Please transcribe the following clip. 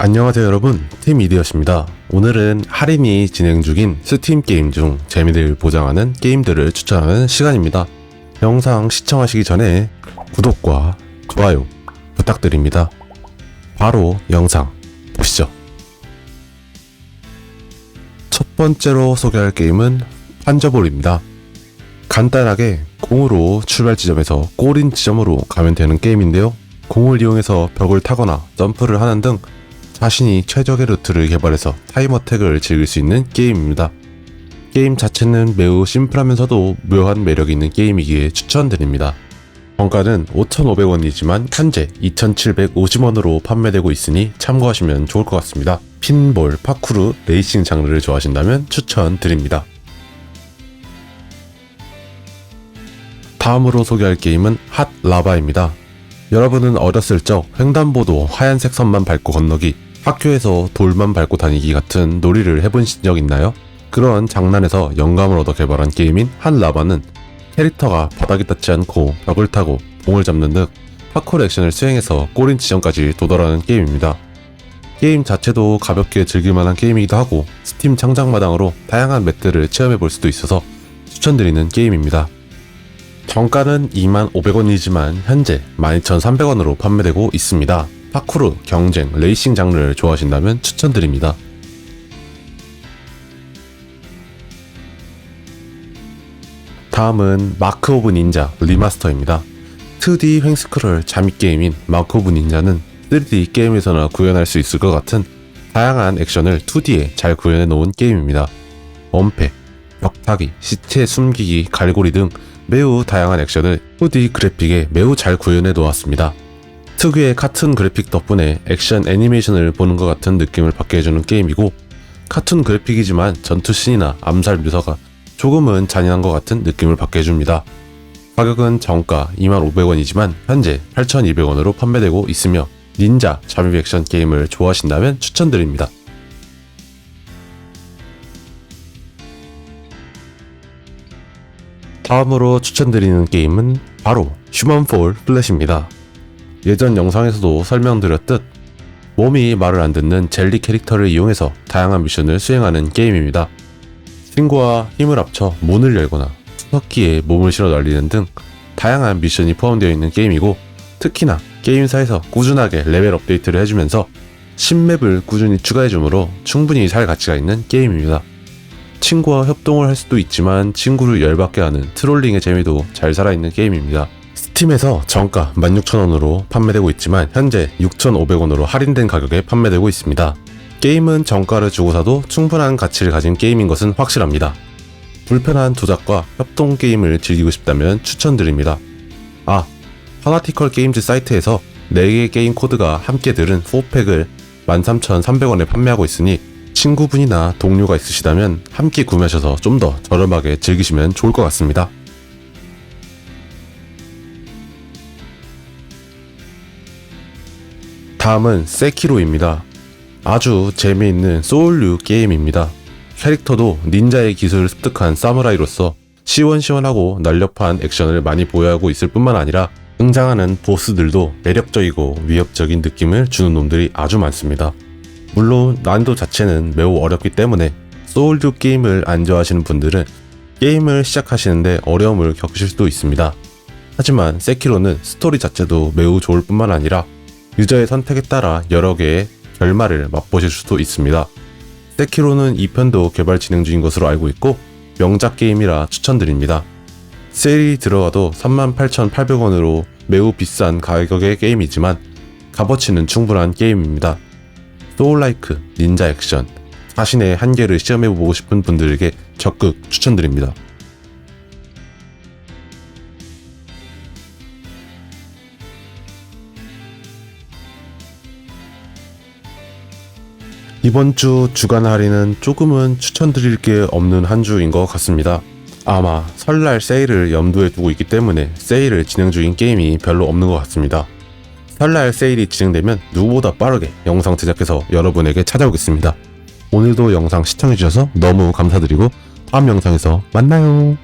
안녕하세요 여러분. 팀이디엇입니다. 오늘은 할인이 진행 중인 스팀 게임 중 재미를 보장하는 게임들을 추천하는 시간입니다. 영상 시청하시기 전에 구독과 좋아요 부탁드립니다. 바로 영상 보시죠. 첫 번째로 소개할 게임은 판저볼입니다. 간단하게 공으로 출발 지점에서 골인 지점으로 가면 되는 게임인데요. 공을 이용해서 벽을 타거나 점프를 하는 등 자신이 최적의 루트를 개발해서 타임 어택을 즐길 수 있는 게임입니다. 게임 자체는 매우 심플하면서도 묘한 매력이 있는 게임이기에 추천드립니다. 원가는 5,500원이지만 현재 2,750원으로 판매되고 있으니 참고하시면 좋을 것 같습니다. 핀볼, 파쿠르, 레이싱 장르를 좋아하신다면 추천드립니다. 다음으로 소개할 게임은 핫 라바입니다. 여러분은 어렸을 적 횡단보도 하얀색 선만 밟고 건너기, 학교에서 돌만 밟고 다니기 같은 놀이를 해본 적 있나요? 그런 장난에서 영감을 얻어 개발한 게임인 한 라바는 캐릭터가 바닥에 닿지 않고 벽을 타고 봉을 잡는 등 파쿠르 액션을 수행해서 꼬린 지점까지 도달하는 게임입니다. 게임 자체도 가볍게 즐길만한 게임이기도 하고 스팀 창작마당으로 다양한 맵들을 체험해 볼 수도 있어서 추천드리는 게임입니다. 정가는 25,500원이지만 현재 12,300원으로 판매되고 있습니다. 파쿠르, 경쟁, 레이싱 장르를 좋아하신다면 추천드립니다. 다음은 마크 오브 닌자 리마스터입니다. 2D 횡스크롤 잠입 게임인 마크 오브 닌자는 3D 게임에서나 구현할 수 있을 것 같은 다양한 액션을 2D에 잘 구현해 놓은 게임입니다. 원패, 벽타기, 시체 숨기기, 갈고리 등 매우 다양한 액션을 2D 그래픽에 매우 잘 구현해 놓았습니다. 특유의 카툰 그래픽 덕분에 액션 애니메이션을 보는 것 같은 느낌을 받게 해주는 게임이고 카툰 그래픽이지만 전투씬이나 암살 묘사가 조금은 잔인한 것 같은 느낌을 받게 해줍니다. 가격은 정가 25,500원이지만 현재 8,200원으로 판매되고 있으며 닌자 잠입 액션 게임을 좋아하신다면 추천드립니다. 다음으로 추천드리는 게임은 바로 휴먼폴 플래시입니다. 예전 영상에서도 설명드렸듯 몸이 말을 안 듣는 젤리 캐릭터를 이용해서 다양한 미션을 수행하는 게임입니다. 친구와 힘을 합쳐 문을 열거나 투석기에 몸을 실어 날리는 등 다양한 미션이 포함되어 있는 게임이고 특히나 게임사에서 꾸준하게 레벨 업데이트를 해주면서 신맵을 꾸준히 추가해주므로 충분히 살 가치가 있는 게임입니다. 친구와 협동을 할 수도 있지만 친구를 열받게 하는 트롤링의 재미도 잘 살아있는 게임입니다. 스팀에서 정가 16,000원으로 판매되고 있지만 현재 6,500원으로 할인된 가격에 판매되고 있습니다. 게임은 정가를 주고 사도 충분한 가치를 가진 게임인 것은 확실합니다. 불편한 조작과 협동 게임을 즐기고 싶다면 추천드립니다. 아, 파나티컬 게임즈 사이트에서 4개의 게임 코드가 함께 들은 4팩을 13,300원에 판매하고 있으니 친구분이나 동료가 있으시다면 함께 구매하셔서 좀 더 저렴하게 즐기시면 좋을 것 같습니다. 다음은 세키로입니다. 아주 재미있는 소울류 게임입니다. 캐릭터도 닌자의 기술을 습득한 사무라이로서 시원시원하고 날렵한 액션을 많이 보여하고 있을 뿐만 아니라 등장하는 보스들도 매력적이고 위협적인 느낌을 주는 놈들이 아주 많습니다. 물론 난이도 자체는 매우 어렵기 때문에 소울류 게임을 안 좋아하시는 분들은 게임을 시작하시는데 어려움을 겪으실 수도 있습니다. 하지만 세키로는 스토리 자체도 매우 좋을 뿐만 아니라 유저의 선택에 따라 여러 개의 결말을 맛보실 수도 있습니다. 세키로는 2편도 개발 진행 중인 것으로 알고 있고 명작 게임이라 추천드립니다. 세일이 들어가도 38,800원으로 매우 비싼 가격의 게임이지만 값어치는 충분한 게임입니다. 소울라이크, 닌자 액션, 자신의 한계를 시험해보고 싶은 분들에게 적극 추천드립니다. 이번 주 주간 할인은 조금은 추천드릴 게 없는 한 주인 것 같습니다. 아마 설날 세일을 염두에 두고 있기 때문에 세일을 진행 중인 게임이 별로 없는 것 같습니다. 설날 세일이 진행되면 누구보다 빠르게 영상 제작해서 여러분에게 찾아오겠습니다. 오늘도 영상 시청해주셔서 너무 감사드리고 다음 영상에서 만나요.